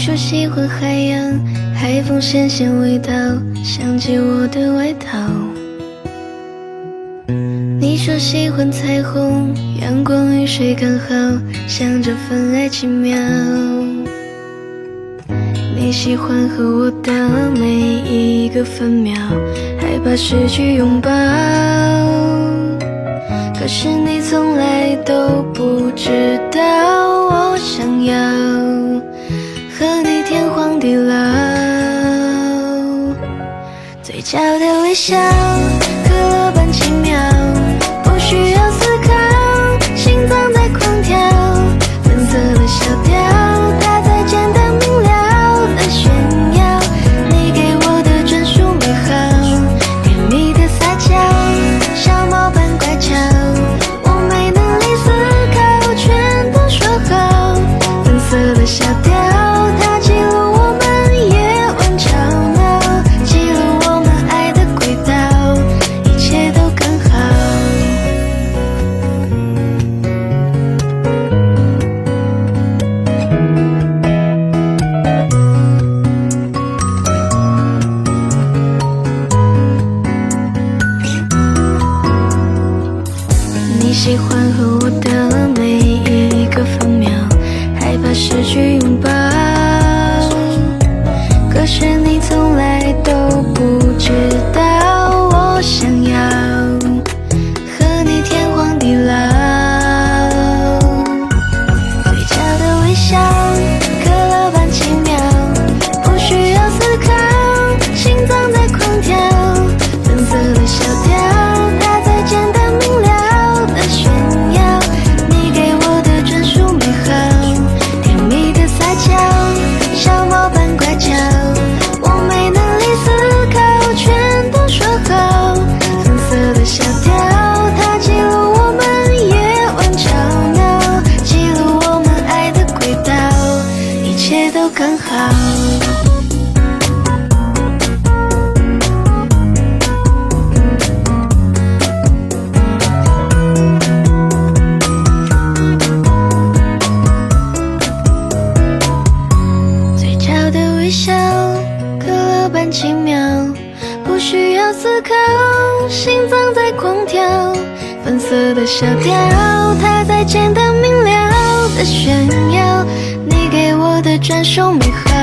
说喜欢海洋，海风咸咸味道，想起我的外套。你说喜欢彩虹，阳光雨水刚好，想着分爱奇妙。你喜欢和我的每一个分秒，害怕失去拥抱。可是你从来都不知道，我想要天荒地老。嘴角的微笑，可乐般奇妙，不需要思考，心脏在狂跳，粉色的小调，它在简单明了的炫耀，你给我的专属美好，甜蜜的撒娇，小猫般乖巧，我没能力思考，全都说好，粉色的小调，喜欢和好。嘴角的微笑，可乐般奇妙，不需要思考，心脏在狂跳，粉色的小调，它在简单明了的炫耀，感受美好